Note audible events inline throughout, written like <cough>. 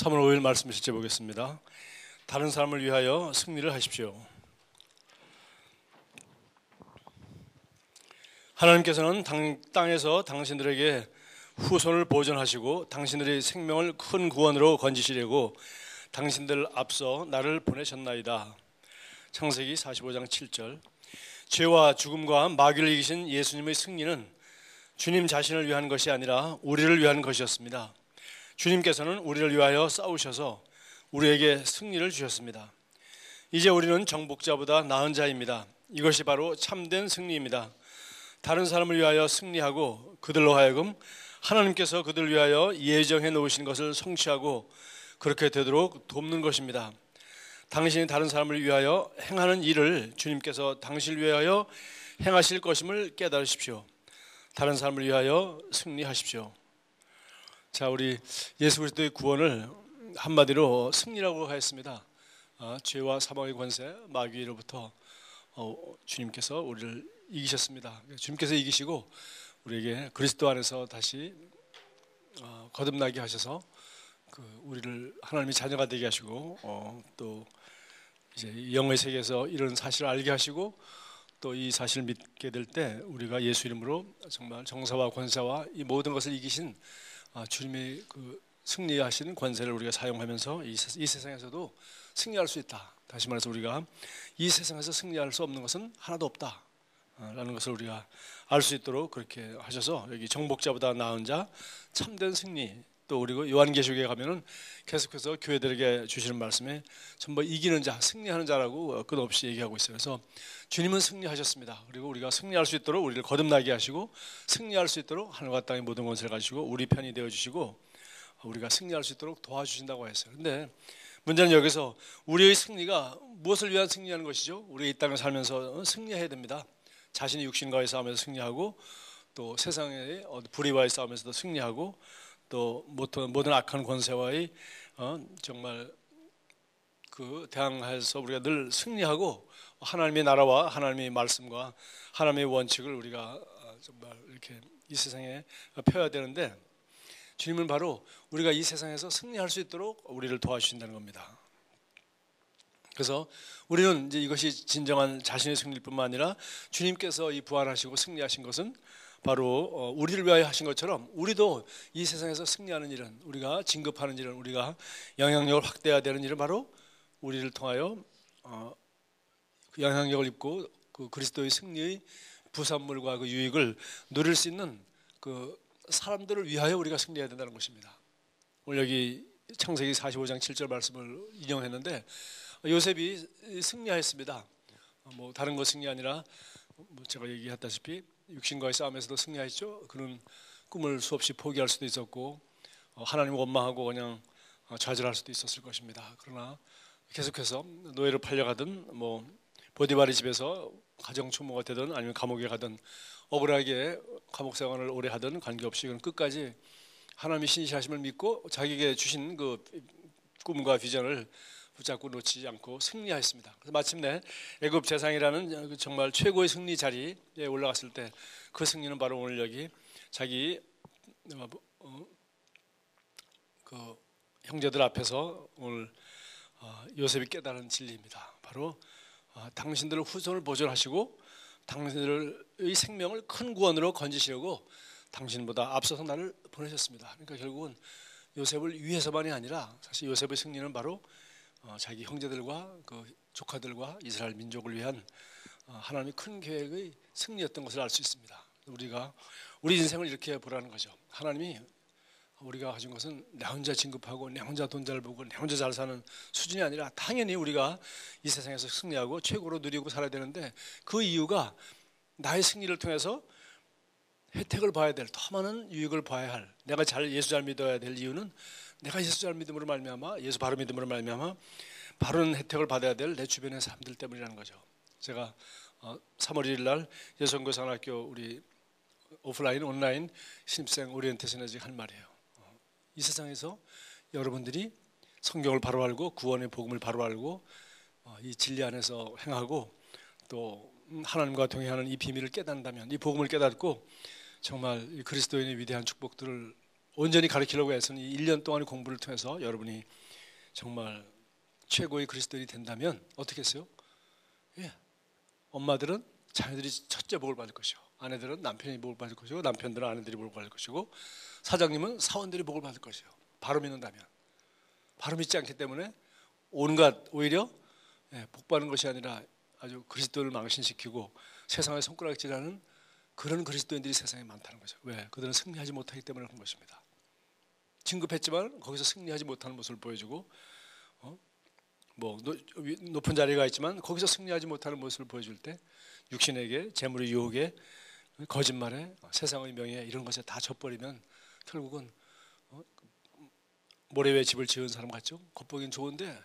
3월 5일 말씀 실제 보겠습니다. 다른 사람을 위하여 승리를 하십시오. 하나님께서는 당, 땅에서 당신들에게 후손을 보존하시고 당신들의 생명을 큰 구원으로 건지시려고 당신들 앞서 나를 보내셨나이다. 창세기 45장 7절. 죄와 죽음과 마귀를 이기신 예수님의 승리는 주님 자신을 위한 것이 아니라 우리를 위한 것이었습니다. 주님께서는 우리를 위하여 싸우셔서 우리에게 승리를 주셨습니다. 이제 우리는 정복자보다 나은 자입니다. 이것이 바로 참된 승리입니다. 다른 사람을 위하여 승리하고 그들로 하여금 하나님께서 그들 위하여 예정해 놓으신 것을 성취하고 그렇게 되도록 돕는 것입니다. 당신이 다른 사람을 위하여 행하는 일을 주님께서 당신을 위하여 행하실 것임을 깨달으십시오. 다른 사람을 위하여 승리하십시오. 자, 우리 예수 그리스도의 구원을 한마디로 승리라고 하였습니다. 어, 죄와 사망의 권세, 마귀로부터 어, 주님께서 우리를 이기셨습니다. 주님께서 이기시고 우리에게 그리스도 안에서 다시 어, 거듭나게 하셔서 그 우리를 하나님의 자녀가 되게 하시고 어, 또 이제 영의 세계에서 이런 사실을 알게 하시고 또 이 사실을 믿게 될 때 우리가 예수 이름으로 정말 정사와 권사와 이 모든 것을 이기신 아, 주님의 그 승리하시는 권세를 우리가 사용하면서 이, 이 세상에서도 승리할 수 있다. 다시 말해서 우리가 이 세상에서 승리할 수 없는 것은 하나도 없다. 아, 라는 것을 우리가 알 수 있도록 그렇게 하셔서 여기 정복자보다 나은 자 참된 승리 또 그리고 요한계시록에 가면은 계속해서 교회들에게 주시는 말씀에 전부 이기는 자, 승리하는 자라고 끝없이 얘기하고 있어요. 그래서 주님은 승리하셨습니다. 그리고 우리가 승리할 수 있도록 우리를 거듭나게 하시고 승리할 수 있도록 하늘과 땅의 모든 권세를 가지고 우리 편이 되어 주시고 우리가 승리할 수 있도록 도와주신다고 했어요. 근데 문제는 여기서 우리의 승리가 무엇을 위한 승리하는 것이죠? 우리 이 땅을 살면서 승리해야 됩니다. 자신의 육신과의 싸움에서 승리하고 또 세상의 불의와의 싸움에서도 승리하고 또 모든, 모든 악한 권세와의 어, 정말 그 대항해서 우리가 늘 승리하고 하나님의 나라와 하나님의 말씀과 하나님의 원칙을 우리가 어, 정말 이렇게 이 세상에 펴야 되는데 주님은 바로 우리가 이 세상에서 승리할 수 있도록 우리를 도와주신다는 겁니다. 그래서 우리는 이제 이것이 진정한 자신의 승리일 뿐만 아니라 주님께서 이 부활하시고 승리하신 것은 바로 어, 우리를 위하여 하신 것처럼 우리도 이 세상에서 승리하는 일은 우리가 진급하는 일은 우리가 영향력을 확대해야 되는 일은 바로 우리를 통하여 어, 그 영향력을 입고 그 그리스도의 승리의 부산물과 그 유익을 누릴 수 있는 그 사람들을 위하여 우리가 승리해야 된다는 것입니다. 오늘 여기 창세기 45장 7절 말씀을 인용했는데 요셉이 승리하였습니다. 뭐 다른 거 승리 아니라 뭐 제가 얘기했다시피 육신과의 싸움에서도 승리하였죠. 그는 꿈을 수없이 포기할 수도 있었고 어, 하나님 원망하고 그냥 어, 좌절할 수도 있었을 것입니다. 그러나 계속해서 노예를 팔려가든 뭐 보디바리 집에서 가정 추모가 되든 아니면 감옥에 가든 억울하게 감옥 생활을 오래 하든 관계없이 그는 끝까지 하나님의 신실하심을 믿고 자기에게 주신 그 꿈과 비전을 붙잡고 놓치지 않고 승리하였습니다. 그래서 마침내 애굽 재상이라는 정말 최고의 승리 자리에 올라갔을 때 그 승리는 바로 오늘 여기 자기 어, 어, 그 형제들 앞에서 오늘 어, 요셉이 깨달은 진리입니다. 바로 당신들을 후손을 보존하시고 당신들의 생명을 큰 구원으로 건지시려고 당신보다 앞서서 나를 보내셨습니다. 그러니까 결국은 요셉을 위해서만이 아니라 사실 요셉의 승리는 바로 어, 자기 형제들과 그 조카들과 이스라엘 민족을 위한 어, 하나님의 큰 계획의 승리였던 것을 알 수 있습니다. 우리가 우리 인생을 이렇게 보라는 거죠. 하나님이 우리가 가진 것은 내 혼자 진급하고 내 혼자 돈 잘 벌고 내 혼자 잘 사는 수준이 아니라 당연히 우리가 이 세상에서 승리하고 최고로 누리고 살아야 되는데 그 이유가 나의 승리를 통해서 혜택을 봐야 될 더 많은 유익을 봐야 할 내가 잘 예수 잘 믿어야 될 이유는 내가 예수 잘 믿음으로 말미암아 예수 바로 믿음으로 말미암아 바른 혜택을 받아야 될 내 주변의 사람들 때문이라는 거죠. 제가 3월 1일 날 예성교산학교 우리 오프라인 온라인 신입생 오리엔테이션에 한 말이에요. 어, 이 세상에서 여러분들이 성경을 바로 알고 구원의 복음을 바로 알고 어, 이 진리 안에서 행하고 또 하나님과 동행하는 이 비밀을 깨닫는다면 이 복음을 깨닫고 정말 그리스도인의 위대한 축복들을 온전히 가르치려고 해서는 이 1년 동안의 공부를 통해서 여러분이 정말 최고의 그리스도인이 된다면 어떻게 했어요? 예. 엄마들은 자녀들이 첫째 복을 받을 것이고 아내들은 남편이 복을 받을 것이고 남편들은 아내들이 복을 받을 것이고 사장님은 사원들이 복을 받을 것이요. 바로 믿는다면 바로 믿지 않기 때문에 온갖 오히려 예, 복 받는 것이 아니라 아주 그리스도를 망신시키고 세상에 손가락질하는 그런 그리스도인들이 세상에 많다는 거죠. 왜? 그들은 승리하지 못하기 때문에 그런 것입니다. 진급했지만 거기서 승리하지 못하는 모습을 보여주고 어? 뭐 높은 자리가 있지만 거기서 승리하지 못하는 모습을 보여줄 때 육신에게 재물의 유혹에 거짓말에 세상의 명예 이런 것에 다 져버리면 결국은 어? 모래 위에 집을 지은 사람 같죠? 겉보기엔 좋은데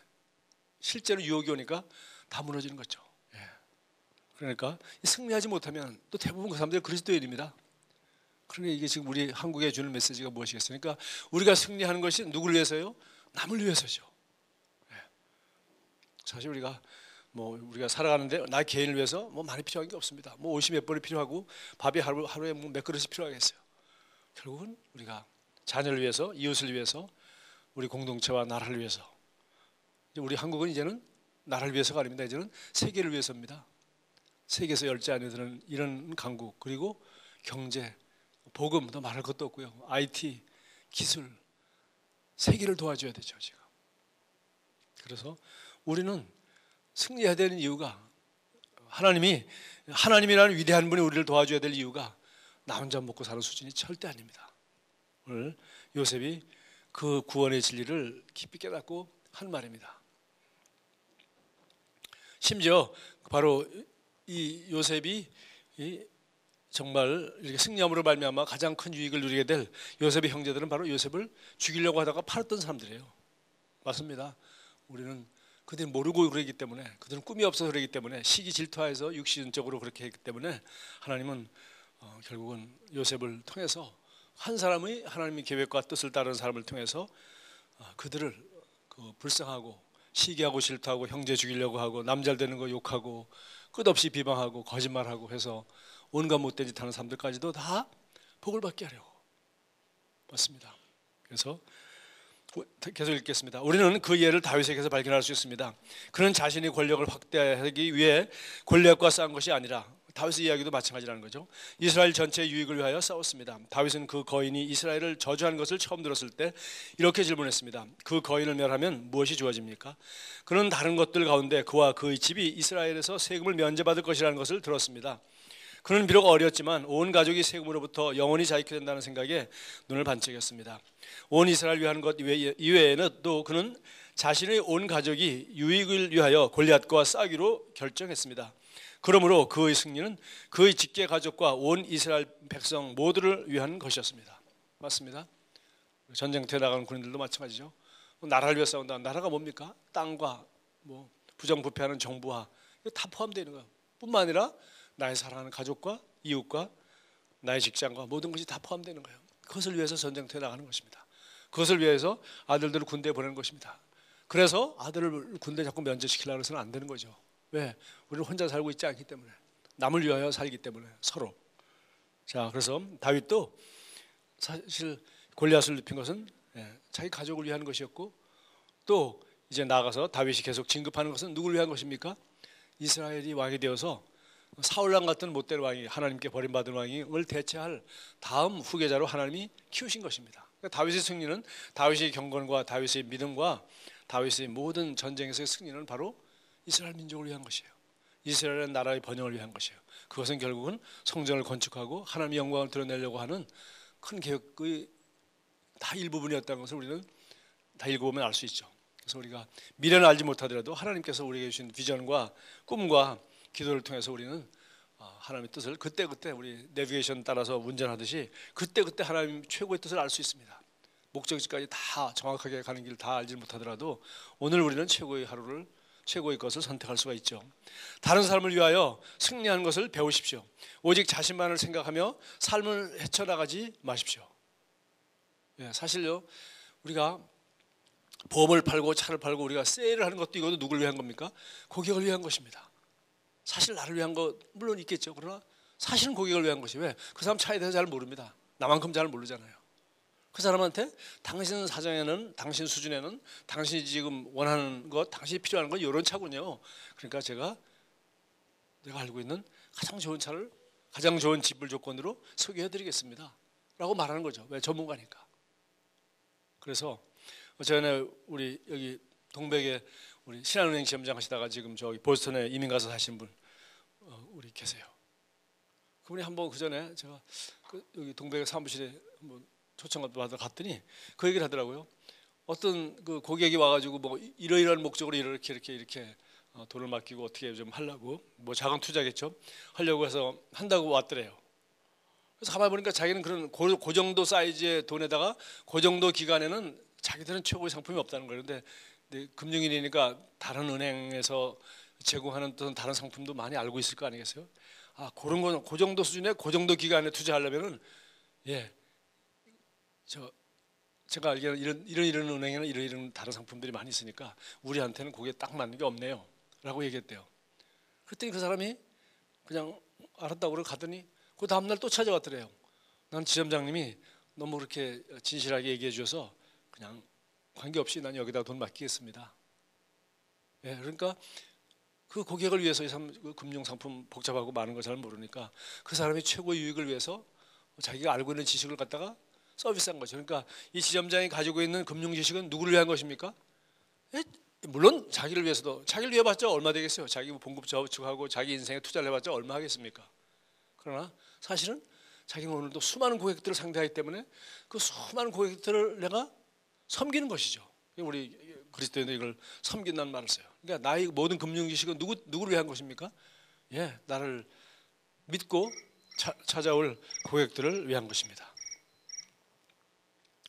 실제로 유혹이 오니까 다 무너지는 거죠. 예. 그러니까 승리하지 못하면 또 대부분 그 사람들이 그리스도인입니다. 그러니 이게 지금 우리 한국에 주는 메시지가 무엇이겠어요? 그러니까 우리가 승리하는 것이 누구를 위해서요? 남을 위해서죠. 예. 사실 우리가 뭐 우리가 살아가는데 나 개인을 위해서 뭐 많이 필요한 게 없습니다. 뭐 옷이 몇 벌이 필요하고 밥이 하루, 하루에 뭐 몇 그릇이 필요하겠어요. 결국은 우리가 자녀를 위해서 이웃을 위해서 우리 공동체와 나라를 위해서 우리 한국은 이제는 나라를 위해서가 아닙니다. 이제는 세계를 위해서입니다. 세계에서 열째 안에 드는 이런 강국 그리고 경제 복음 더 말할 것도 없고요. IT 기술 세계를 도와줘야 되죠 지금. 그래서 우리는 승리해야 되는 이유가 하나님이 하나님이라는 위대한 분이 우리를 도와줘야 될 이유가 나 혼자 먹고 사는 수준이 절대 아닙니다. 오늘 요셉이 그 구원의 진리를 깊이 깨닫고 한 말입니다. 심지어 바로 이 요셉이 정말 이렇게 승리함으로 말미암아 가장 큰 유익을 누리게 될 요셉의 형제들은 바로 요셉을 죽이려고 하다가 팔았던 사람들이에요. 맞습니다. 우리는 그들이 모르고 그러기 때문에 그들은 꿈이 없어서 그러기 때문에 시기 질투하여서 육신적으로 그렇게 했기 때문에 하나님은 어, 결국은 요셉을 통해서 한 사람의 하나님의 계획과 뜻을 따르는 사람을 통해서 어, 그들을 그 불쌍하고 시기하고 질투하고 형제 죽이려고 하고 남잘 되는 거 욕하고 끝없이 비방하고 거짓말하고 해서 온갖 못된 짓 하는 사람들까지도 다 복을 받게 하려고 맞습니다. 그래서 계속 읽겠습니다. 우리는 그 예를 다윗에게서 발견할 수 있습니다. 그는 자신의 권력을 확대하기 위해 골리앗과 싸운 것이 아니라 다윗의 이야기도 마찬가지라는 거죠. 이스라엘 전체의 유익을 위하여 싸웠습니다. 다윗은 그 거인이 이스라엘을 저주한 것을 처음 들었을 때 이렇게 질문했습니다. 그 거인을 멸하면 무엇이 주어집니까? 그는 다른 것들 가운데 그와 그의 집이 이스라엘에서 세금을 면제받을 것이라는 것을 들었습니다. 그는 비록 어렸지만 온 가족이 세금으로부터 영원히 자유케 된다는 생각에 눈을 반짝였습니다. 온 이스라엘 위한 것 이외에는 또 그는 자신의 온 가족이 유익을 위하여 골리앗과 싸기로 결정했습니다. 그러므로 그의 승리는 그의 직계 가족과 온 이스라엘 백성 모두를 위한 것이었습니다. 맞습니다. 전쟁터에 나가는 군인들도 마찬가지죠. 나라를 위해 싸운다. 나라가 뭡니까? 땅과 뭐 부정부패하는 정부와 다 포함되어 있는 거예요. 뿐만 아니라 나의 사랑하는 가족과 이웃과 나의 직장과 모든 것이 다 포함되는 거예요. 그것을 위해서 전쟁터에 나가는 것입니다. 그것을 위해서 아들들을 군대에 보내는 것입니다. 그래서 아들을 군대 자꾸 면제시키려고 해서는 안 되는 거죠. 왜? 우리는 혼자 살고 있지 않기 때문에 남을 위하여 살기 때문에 서로. 자, 그래서 다윗도 사실 골리앗을 눕힌 것은 예, 자기 가족을 위한 것이었고 또 이제 나가서 다윗이 계속 진급하는 것은 누구를 위한 것입니까? 이스라엘이 왕이 되어서 사울왕 같은 못된 왕이 하나님께 버림받은 왕을 대체할 다음 후계자로 하나님이 키우신 것입니다. 그러니까 다윗의 승리는 다윗의 경건과 다윗의 믿음과 다윗의 모든 전쟁에서의 승리는 바로 이스라엘 민족을 위한 것이에요. 이스라엘 나라의 번영을 위한 것이에요. 그것은 결국은 성전을 건축하고 하나님의 영광을 드러내려고 하는 큰 계획의 다 일부분이었다는 것을 우리는 다 읽어보면 알 수 있죠. 그래서 우리가 미래는 알지 못하더라도 하나님께서 우리에게 주신 비전과 꿈과 기도를 통해서 우리는 아, 하나님의 뜻을 그때 그때 우리 내비게이션 따라서 운전하듯이 그때 그때 하나님 최고의 뜻을 알 수 있습니다. 목적지까지 다 정확하게 가는 길 다 알지 못하더라도 오늘 우리는 최고의 하루를 최고의 것을 선택할 수가 있죠. 다른 사람을 위하여 승리하는 것을 배우십시오. 오직 자신만을 생각하며 삶을 헤쳐나가지 마십시오. 예, 사실요, 우리가 보험을 팔고 차를 팔고 우리가 세일을 하는 것도 이것도 누굴 위한 겁니까? 고객을 위한 것입니다. 사실 나를 위한 것 물론 있겠죠. 그러나 사실은 고객을 위한 것이 왜? 그 사람 차에 대해서 잘 모릅니다. 나만큼 잘 모르잖아요. 그 사람한테 당신 사정에는 당신 수준에는 당신이 지금 원하는 것, 당신이 필요한 건 이런 차군요. 그러니까 제가 내가 알고 있는 가장 좋은 차를 가장 좋은 집을 조건으로 소개해드리겠습니다. 라고 말하는 거죠. 왜 전문가니까. 그래서 전에 우리 여기 동백에 우리 신한은행 지점장 하시다가 지금 저기 보스턴에 이민 가서 사신 분 어, 우리 계세요. 그분이 한번 그 전에 제가 그 여기 동백의 사무실에 한번 초청을 받아 갔더니 그 얘기를 하더라고요. 어떤 그 고객이 와가지고 뭐 이러이러한 목적으로 이렇게 이렇게 이렇게 어, 돈을 맡기고 어떻게 좀 하려고 뭐 자금 투자겠죠 하려고 해서 한다고 왔더래요. 그래서 가만 보니까 자기는 그런 고, 그 정도 사이즈의 돈에다가 그 정도 기간에는 자기들은 최고의 상품이 없다는 거예요. 근데 금융인이니까 다른 은행에서 제공하는 또 다른 상품도 많이 알고 있을 거 아니겠어요? 아 그런 거, 그 정도 수준에 그 정도 기간에 투자하려면은 예, 저 제가 알기로는 이런 이런 이런 은행에는 이런 이런 다른 상품들이 많이 있으니까 우리한테는 그게 딱 맞는 게 없네요.라고 얘기했대요. 그랬더니 그 사람이 그냥 알았다고 그러고 가더니 그 다음 날 또 찾아왔더래요. 난 지점장님이 너무 그렇게 진실하게 얘기해 주셔서 그냥 관계없이 난 여기다 돈 맡기겠습니다. 예, 그러니까 그 고객을 위해서 그 금융 상품 복잡하고 많은 걸 잘 모르니까 그 사람이 최고 유익을 위해서 자기가 알고 있는 지식을 갖다가 서비스한 거죠. 그러니까 이 지점장이 가지고 있는 금융 지식은 누구를 위한 것입니까? 에? 물론 자기를 위해서도 자기를 위해 봤자 얼마 되겠어요. 자기 봉급 저축하고 자기 인생에 투자를 해봤자 얼마 하겠습니까? 그러나 사실은 자기는 오늘도 수많은 고객들을 상대하기 때문에 그 수많은 고객들을 내가 섬기는 것이죠. 우리 그리스도인들 이걸 섬긴다는 말을 써요. 그러니까 나의 모든 금융 지식은 누구 누구를 위한 것입니까? 예, 나를 믿고 차, 찾아올 고객들을 위한 것입니다.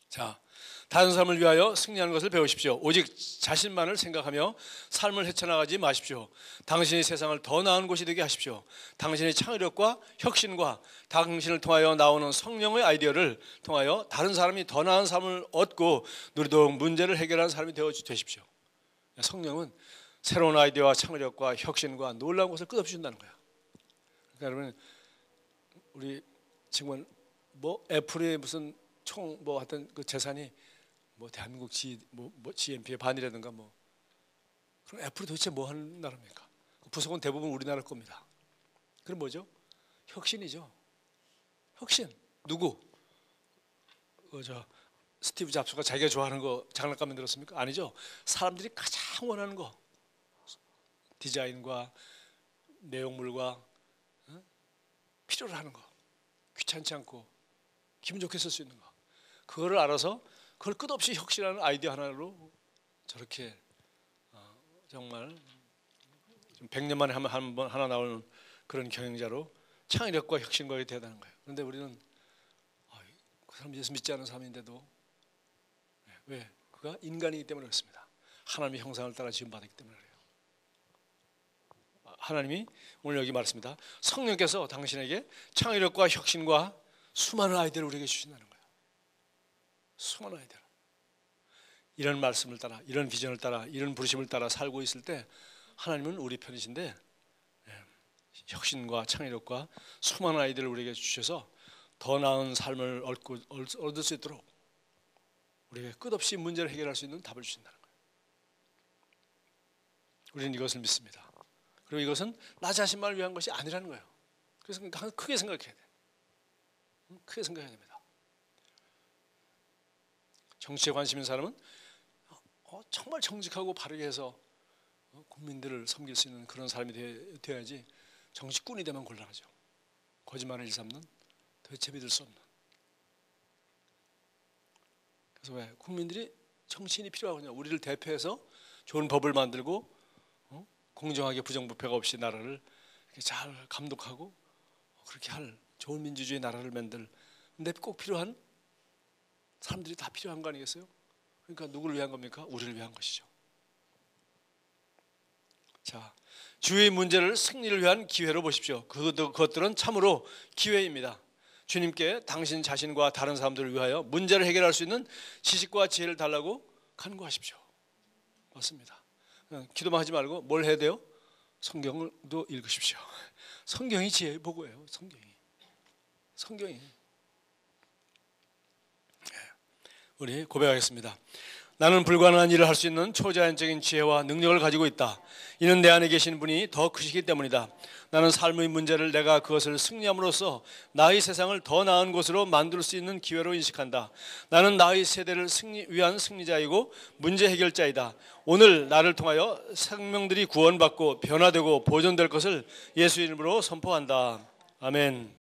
자, 다른 사람을 위하여 승리하는 것을 배우십시오. 오직 자신만을 생각하며 삶을 헤쳐나가지 마십시오. 당신이 세상을 더 나은 곳이 되게 하십시오. 당신의 창의력과 혁신과 당신을 통하여 나오는 성령의 아이디어를 통하여 다른 사람이 더 나은 삶을 얻고 누리도록 문제를 해결하는 사람이 되어 되십시오. 성령은 새로운 아이디어와 창의력과 혁신과 놀라운 것을 끝없이 준다는 거야. 그러니까 여러분 우리 지금 뭐 애플의 무슨 총뭐 하여튼 그 재산이 뭐 대한민국 G 뭐, 뭐 GNP의 반이라든가 뭐 그럼 애플이 도대체 뭐 하는 나라입니까? 그 부속은 대부분 우리나라 겁니다. 그럼 뭐죠? 혁신이죠. 혁신 누구? 그저 스티브 잡스가 자기가 좋아하는 거 장난감 만들었습니까? 아니죠. 사람들이 가장 원하는 거 디자인과 내용물과 어? 필요로 하는 거 귀찮지 않고 기분 좋게 쓸 수 있는 거 그거를 알아서 그걸 끝없이 혁신하는 아이디어 하나로 저렇게 어, 정말 100년 만에 한번 하나 나오는 그런 경영자로 창의력과 혁신과 대단한 거예요. 그런데 우리는 아, 그 사람 예수 믿지 않은 사람인데도 네, 왜? 그가 인간이기 때문에 그렇습니다. 하나님의 형상을 따라 지음받았기 때문에 그래요. 하나님이 오늘 여기 말했습니다. 성령께서 당신에게 창의력과 혁신과 수많은 아이디어를 우리에게 주신다는 거예요. 수많은 아이들 이런 말씀을 따라 이런 비전을 따라 이런 부르심을 따라 살고 있을 때 하나님은 우리 편이신데 예, 혁신과 창의력과 수많은 아이들을 우리에게 주셔서 더 나은 삶을 얻을 수 있도록 우리에게 끝없이 문제를 해결할 수 있는 답을 주신다는 거예요. 우리는 이것을 믿습니다. 그리고 이것은 나 자신만을 위한 것이 아니라는 거예요. 그래서 크게 생각해야 돼. 크게 생각해야 됩니다. 정치에 관심 있는 사람은 어, 정말 정직하고 바르게 해서 어, 국민들을 섬길 수 있는 그런 사람이 되, 어야지 정치꾼이 되면 곤란하죠. 거짓말을 일삼는 도대체 믿을 수 없는. 그래서 왜 국민들이 정치인이 필요하거든요. 우리를 대표해서 좋은 법을 만들고 어? 공정하게 부정부패가 없이 나라를 잘 감독하고 그렇게 할 좋은 민주주의 나라를 만들. 근데 꼭 필요한 사람들이 다 필요한 거 아니겠어요? 그러니까 누구를 위한 겁니까? 우리를 위한 것이죠. 자, 주의 문제를 승리를 위한 기회로 보십시오. 그것들은 참으로 기회입니다. 주님께 당신 자신과 다른 사람들을 위하여 문제를 해결할 수 있는 지식과 지혜를 달라고 간구하십시오. 맞습니다. 어, 기도만 하지 말고 뭘 해야 돼요? 성경도 읽으십시오. <laughs> 성경이 지혜의 보고예요. 성경이. 성경이. 우리 고백하겠습니다. 나는 불가능한 일을 할 수 있는 초자연적인 지혜와 능력을 가지고 있다. 이는 내 안에 계신 분이 더 크시기 때문이다. 나는 삶의 문제를 내가 그것을 승리함으로써 나의 세상을 더 나은 곳으로 만들 수 있는 기회로 인식한다. 나는 나의 세대를 승리, 위한 승리자이고 문제 해결자이다. 오늘 나를 통하여 생명들이 구원받고 변화되고 보존될 것을 예수 이름으로 선포한다. 아멘.